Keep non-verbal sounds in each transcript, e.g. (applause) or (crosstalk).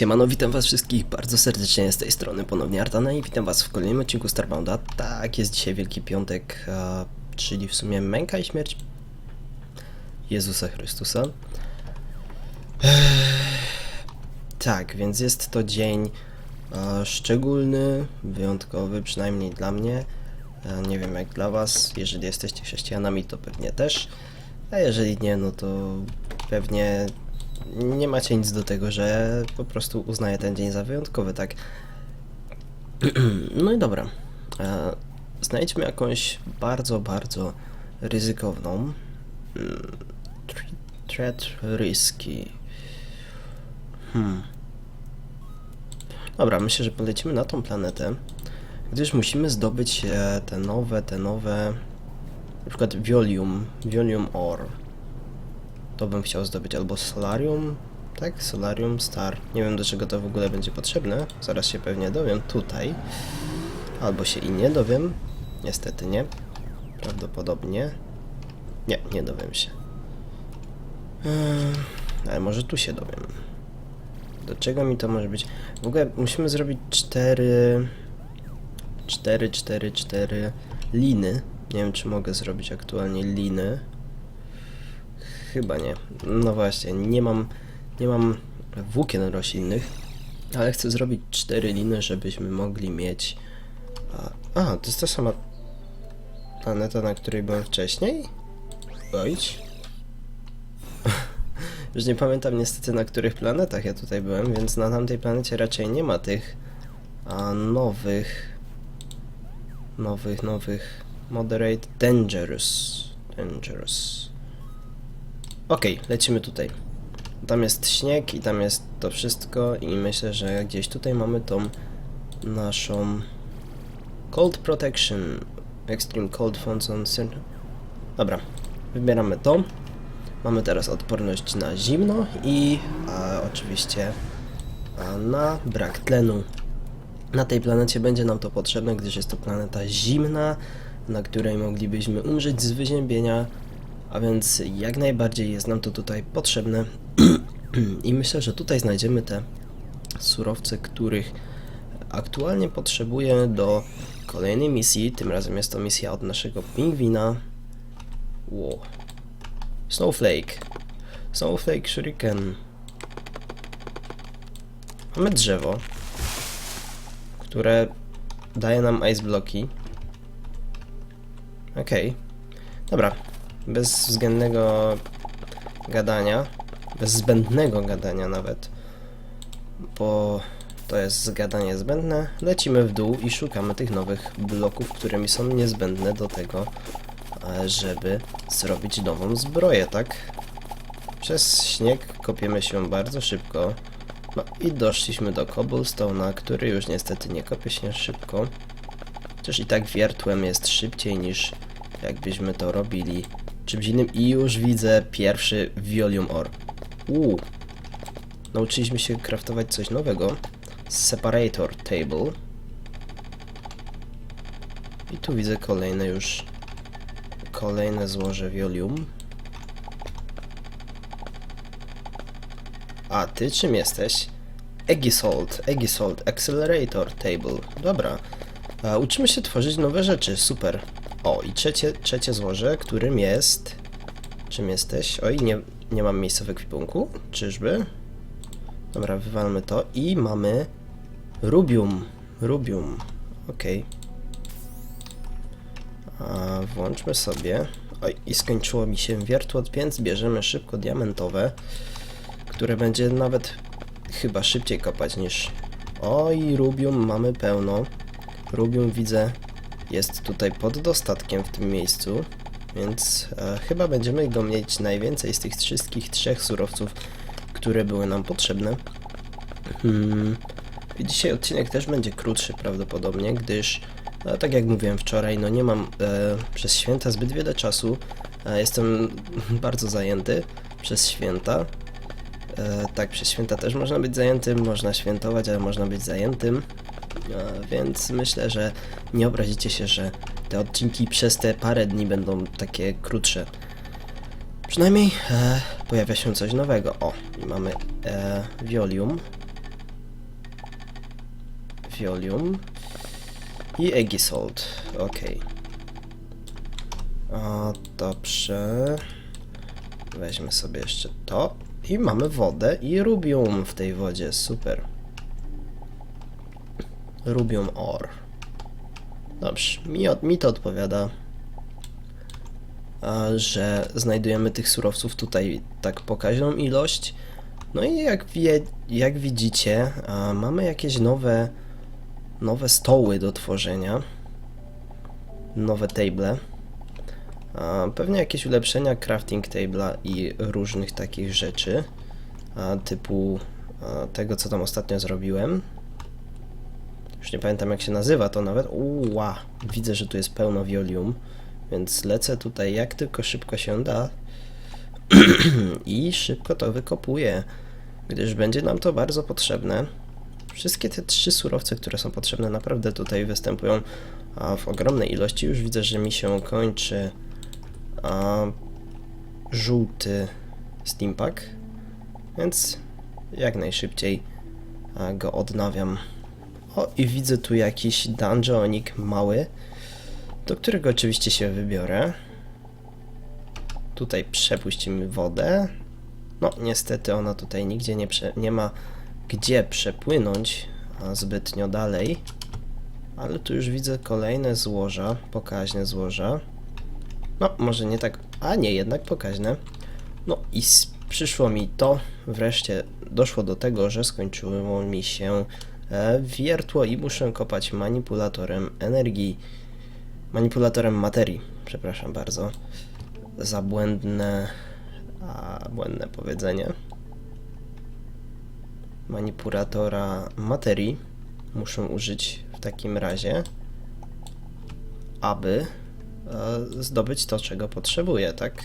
Siemano, witam was wszystkich bardzo serdecznie z tej strony ponownie Artana i witam was w kolejnym odcinku Starbounda. Tak, jest dzisiaj Wielki Piątek, a, czyli w sumie męka i śmierć Jezusa Chrystusa. Tak, więc jest to dzień a, szczególny, wyjątkowy, przynajmniej dla mnie. A, nie wiem jak dla was, jeżeli jesteście chrześcijanami to pewnie też, a jeżeli nie, no to pewnie nie macie nic do tego, że po prostu uznaję ten dzień za wyjątkowy, tak? (clears throat) No i dobra. E, Znajdźmy jakąś bardzo, bardzo ryzykowną. mm, Threat risky. Hmm. Dobra, myślę, że polecimy na tą planetę, gdyż musimy zdobyć e, te nowe, te nowe. Na przykład Violium, Violium Ore. To bym chciał zdobyć albo Solarium, tak? Solarium Star. Nie wiem do czego to w ogóle będzie potrzebne. Zaraz się pewnie dowiem tutaj. Albo się i nie dowiem. Niestety nie. Prawdopodobnie. Nie, nie dowiem się. Eee, ale może tu się dowiem. Do czego mi to może być? W ogóle musimy zrobić cztery... Cztery, cztery, cztery liny. Nie wiem, czy mogę zrobić aktualnie liny. Chyba nie. No właśnie, nie mam, nie mam włókien roślinnych, ale chcę zrobić cztery liny, żebyśmy mogli mieć... A, to jest ta sama planeta, na której byłem wcześniej? Ojdź. (laughs) Już nie pamiętam niestety na których planetach ja tutaj byłem, więc na tamtej planecie raczej nie ma tych a, nowych nowych, nowych moderate dangerous dangerous Okej, lecimy tutaj. Tam jest śnieg i tam jest to wszystko i myślę, że gdzieś tutaj mamy tą naszą Cold Protection Extreme Cold Fonts Dobra, wybieramy to. Mamy teraz odporność na zimno i a, oczywiście a, na brak tlenu. Na tej planecie będzie nam to potrzebne, gdyż jest to planeta zimna, na której moglibyśmy umrzeć z wyziębienia, a więc jak najbardziej jest nam to tutaj potrzebne. (clears throat) I myślę, że tutaj znajdziemy te surowce, których aktualnie potrzebuję do kolejnej misji. Tym razem jest to misja od naszego pingwina. Wow. Snowflake. Snowflake Shuriken. Mamy drzewo, które daje nam ice bloki. Okej. Dobra. Bez względnego gadania. Bez zbędnego gadania nawet. Bo to jest gadanie zbędne. Lecimy w dół i szukamy tych nowych bloków, które mi są niezbędne do tego, e, żeby zrobić nową zbroję, tak? Przez śnieg kopiemy się bardzo szybko. No i doszliśmy do cobblestone'a, który już niestety nie kopie się szybko. Chociaż i tak wiertłem jest szybciej niż jakbyśmy to robili czymś innym. I już widzę pierwszy Violium Ore. Uuu. Nauczyliśmy się craftować coś nowego. Separator Table. I tu widzę kolejne już kolejne złoże Violium. A ty czym jesteś? Egisalt, Egisalt Accelerator Table. Dobra. Uczymy się tworzyć nowe rzeczy, super. O, i trzecie, trzecie złoże, którym jest... Czym jesteś? Oj, nie, nie mam miejsca w ekwipunku. Czyżby? Dobra, wywalmy to i mamy rubium. Rubium. Okej. A Włączmy sobie. Oj, i skończyło mi się wiertłot, więc bierzemy szybko diamentowe, które będzie nawet chyba szybciej kopać niż... Oj, rubium mamy pełno. Rubium widzę jest tutaj pod dostatkiem w tym miejscu, więc e, chyba będziemy go mieć najwięcej z tych wszystkich trzech surowców, które były nam potrzebne. Hmm. I dzisiaj odcinek też będzie krótszy prawdopodobnie, gdyż, no, tak jak mówiłem wczoraj, no nie mam e, przez święta zbyt wiele czasu. E, jestem (laughs) bardzo zajęty przez święta. E, tak, przez święta też można być zajętym, można świętować, ale można być zajętym. E, więc myślę, że nie obrazicie się, że te odcinki przez te parę dni będą takie krótsze. Przynajmniej e, pojawia się coś nowego. O, mamy e, Violium. Violium i Egisold. Okej. A dobrze. Weźmy sobie jeszcze to. I mamy wodę i rubium w tej wodzie. Super. Rubium ore. Dobrze, mi, od, mi to odpowiada, że znajdujemy tych surowców tutaj tak pokaźną ilość. No i jak, wie, jak widzicie, mamy jakieś nowe, nowe stoły do tworzenia, nowe table. Pewnie jakieś ulepszenia crafting table'a i różnych takich rzeczy, typu tego, co tam ostatnio zrobiłem. Już nie pamiętam jak się nazywa to nawet. Uła, widzę, że tu jest pełno violium, więc lecę tutaj jak tylko szybko się da (clears throat) i szybko to wykopuję, gdyż będzie nam to bardzo potrzebne. Wszystkie te trzy surowce, które są potrzebne, naprawdę tutaj występują w ogromnej ilości. Już widzę, że mi się kończy a, żółty steampack, więc jak najszybciej go odnawiam. O, i widzę tu jakiś dungeonik mały, do którego oczywiście się wybiorę. Tutaj przepuścimy wodę. No, niestety ona tutaj nigdzie nie, nie ma gdzie przepłynąć zbytnio dalej. Ale tu już widzę kolejne złoża, pokaźne złoża. No, może nie tak, a nie, jednak pokaźne. No i przyszło mi to, wreszcie doszło do tego, że skończyło mi się wiertło i muszę kopać manipulatorem energii, manipulatorem materii, przepraszam bardzo, za błędne, a, błędne powiedzenie. Manipulatora materii muszę użyć w takim razie, aby e, zdobyć to, czego potrzebuję, tak?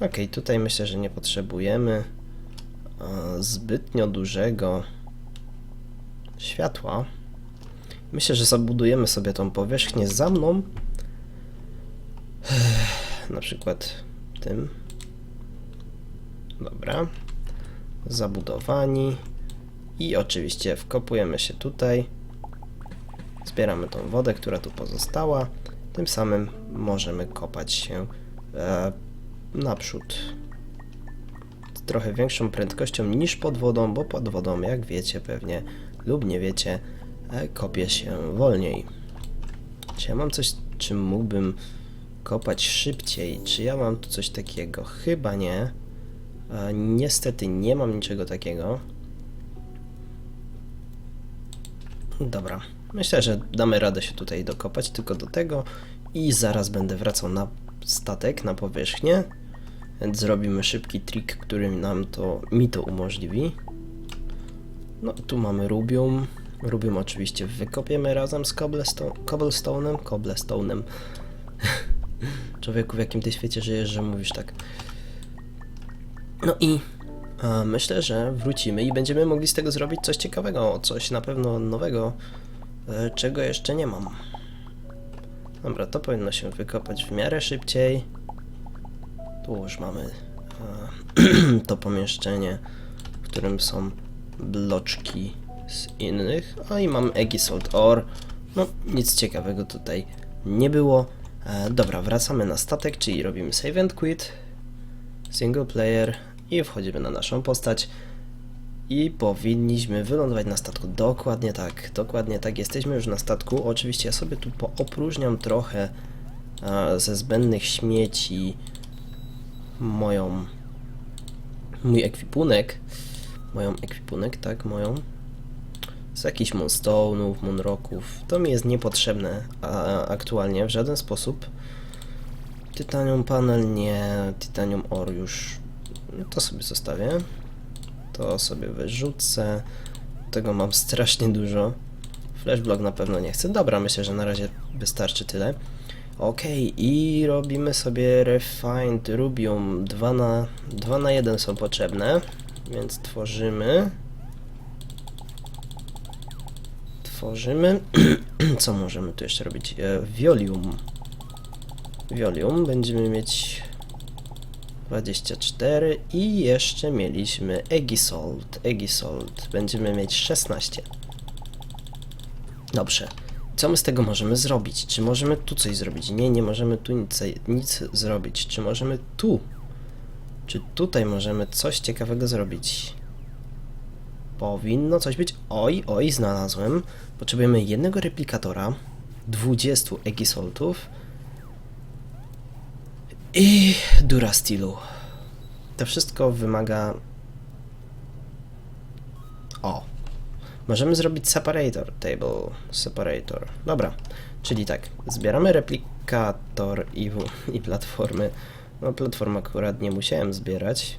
Ok, tutaj myślę, że nie potrzebujemy e, zbytnio dużego światła. Myślę, że zabudujemy sobie tą powierzchnię za mną. Na przykład tym. Dobra. Zabudowani. I oczywiście wkopujemy się tutaj. Zbieramy tą wodę, która tu pozostała. Tym samym możemy kopać się e, naprzód. Z trochę większą prędkością niż pod wodą, bo pod wodą, jak wiecie pewnie lub nie wiecie, e, kopie się wolniej. Czy ja mam coś, czym mógłbym kopać szybciej? Czy ja mam tu coś takiego? Chyba nie. E, niestety nie mam niczego takiego. Dobra, myślę, że damy radę się tutaj dokopać tylko do tego i zaraz będę wracał na statek, na powierzchnię. Zrobimy szybki trik, który nam to, mi to umożliwi. No tu mamy rubium. Rubium oczywiście wykopiemy razem z cobblestone, cobblestone'em. Cobblestone'em. (laughs) Człowieku, w jakim ty świecie żyjesz, że mówisz tak. No i a, myślę, że wrócimy i będziemy mogli z tego zrobić coś ciekawego, coś na pewno nowego, e, czego jeszcze nie mam. Dobra, to powinno się wykopać w miarę szybciej. Tu już mamy e, (clears throat) to pomieszczenie, w którym są bloczki z innych. A i mam Egisold Ore. No, nic ciekawego tutaj nie było. E, dobra, wracamy na statek, czyli robimy save and quit, single player i wchodzimy na naszą postać. I powinniśmy wylądować na statku. Dokładnie tak, dokładnie tak. Jesteśmy już na statku. Oczywiście ja sobie tu poopróżniam trochę e, ze zbędnych śmieci moją mój ekwipunek moją ekwipunek, tak, moją z jakichś moonstone'ów, moonrocków to mi jest niepotrzebne a, aktualnie w żaden sposób Titanium panel nie, Titanium ore już no to sobie zostawię to sobie wyrzucę tego mam strasznie dużo Flashblock na pewno nie chcę. Dobra, myślę, że na razie wystarczy tyle. Okej, i robimy sobie Refined Rubium. 2 na, 2 na 1 są potrzebne, więc tworzymy. Tworzymy. (clears throat) Co możemy tu jeszcze robić? E, Violium. Violium będziemy mieć 24 i jeszcze mieliśmy Egisold. Egisold będziemy mieć 16. Dobrze. Co my z tego możemy zrobić? Czy możemy tu coś zrobić? Nie, nie możemy tu nic, nic zrobić. Czy możemy tu? Czy tutaj możemy coś ciekawego zrobić? Powinno coś być. Oj, oj, znalazłem. Potrzebujemy jednego replikatora, 20 Egisoltów i Durastilu. To wszystko wymaga... O, Możemy zrobić separator table, separator. Dobra, czyli tak, zbieramy replikator i, i platformy. No platform akurat nie musiałem zbierać.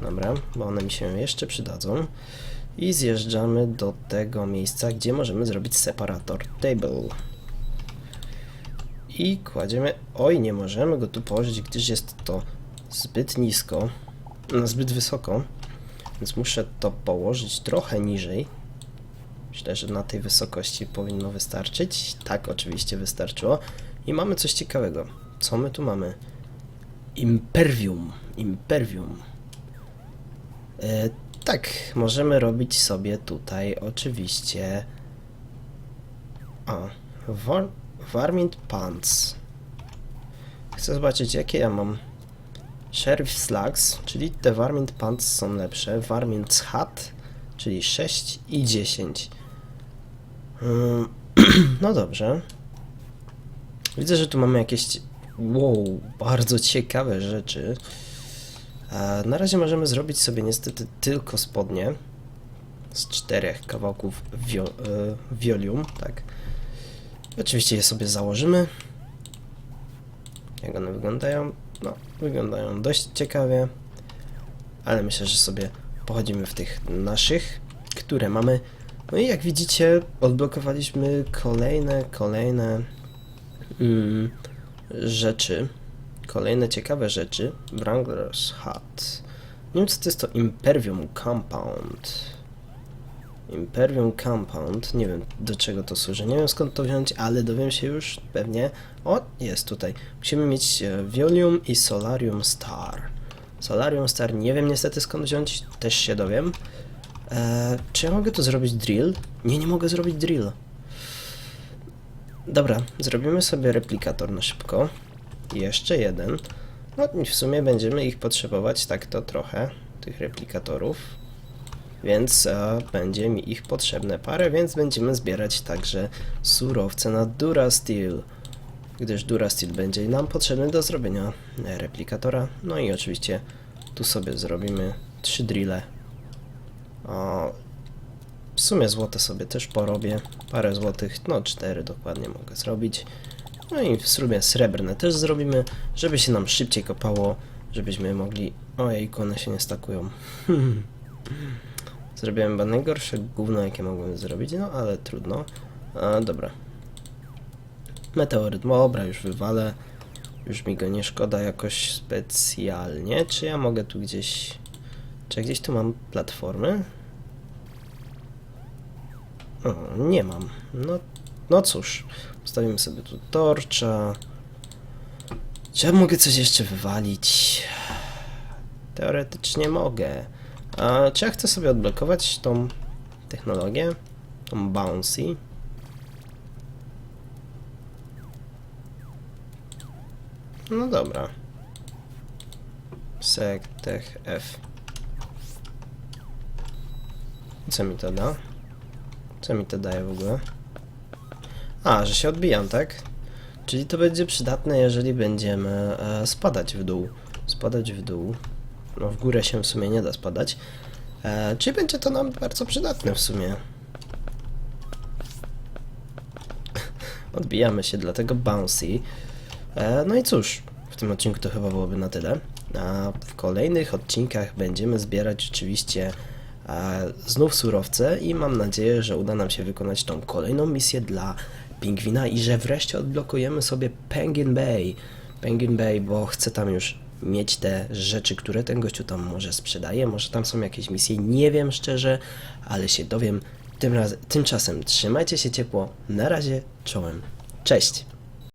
Dobra, bo one mi się jeszcze przydadzą. I zjeżdżamy do tego miejsca, gdzie możemy zrobić separator table. I kładziemy... Oj, nie możemy go tu położyć, gdyż jest to zbyt nisko, no, zbyt wysoko. Więc muszę to położyć trochę niżej. Myślę, że na tej wysokości powinno wystarczyć. Tak, oczywiście wystarczyło. I mamy coś ciekawego. Co my tu mamy? Impervium. Impervium. E, tak, możemy robić sobie tutaj oczywiście... A, war, Varmint Pants. Chcę zobaczyć, jakie ja mam Sheriff Slugs, czyli te Varmint Pants są lepsze. Varmint Hat, czyli 6 i 10. Ym, (clears throat) No dobrze. Widzę, że tu mamy jakieś wow, bardzo ciekawe rzeczy. Na razie możemy zrobić sobie niestety tylko spodnie z czterech kawałków wio, e, wiolium, tak. Oczywiście je sobie założymy. Jak one wyglądają? No, wyglądają dość ciekawie, ale myślę, że sobie pochodzimy w tych naszych, które mamy. No i jak widzicie, odblokowaliśmy kolejne, kolejne mm, rzeczy, kolejne ciekawe rzeczy. Wrangler's Hut. Nie wiem, co to jest to Imperium Compound. Imperium Compound, nie wiem do czego to służy, nie wiem skąd to wziąć, ale dowiem się już pewnie. O, jest tutaj. Musimy mieć e, Violium i Solarium Star. Solarium Star, nie wiem niestety skąd wziąć, też się dowiem. E, czy ja mogę tu zrobić drill? Nie, nie mogę zrobić drill. Dobra, zrobimy sobie replikator na szybko. Jeszcze jeden. No i w sumie będziemy ich potrzebować tak to trochę, tych replikatorów więc e, będzie mi ich potrzebne parę, więc będziemy zbierać także surowce na Durasteel, gdyż Durasteel będzie nam potrzebny do zrobienia replikatora. No i oczywiście tu sobie zrobimy trzy drille. Sumie złote sobie też porobię, parę złotych, no cztery dokładnie mogę zrobić. No i w sumie srebrne też zrobimy, żeby się nam szybciej kopało, żebyśmy mogli... Ojej, one się nie stakują. (laughs) Zrobiłem chyba najgorsze gówno, jakie mogłem zrobić, no ale trudno. A, dobra. Meteoryt, dobra, już wywalę. Już mi go nie szkoda jakoś specjalnie. Czy ja mogę tu gdzieś... Czy ja gdzieś tu mam platformy? O, nie mam. No, no cóż. Postawimy sobie tu torcza. Czy ja mogę coś jeszcze wywalić? Teoretycznie mogę. A czy ja chcę sobie odblokować tą technologię? Tą bouncy? No dobra. Sec, tech, F. Co mi to da? Co mi to daje w ogóle? A, że się odbijam, tak? Czyli to będzie przydatne, jeżeli będziemy e, spadać w dół. Spadać w dół. No w górę się w sumie nie da spadać. E, czy będzie to nam bardzo przydatne w sumie? (laughs) Odbijamy się, dlatego bouncy. E, no i cóż, w tym odcinku to chyba byłoby na tyle. A w kolejnych odcinkach będziemy zbierać oczywiście znów surowce i mam nadzieję, że uda nam się wykonać tą kolejną misję dla pingwina i że wreszcie odblokujemy sobie Penguin Bay. Penguin Bay, bo chcę tam już mieć te rzeczy, które ten gościu tam może sprzedaje. Może tam są jakieś misje, nie wiem szczerze, ale się dowiem. Tym raz, tymczasem trzymajcie się ciepło. Na razie, czołem. Cześć!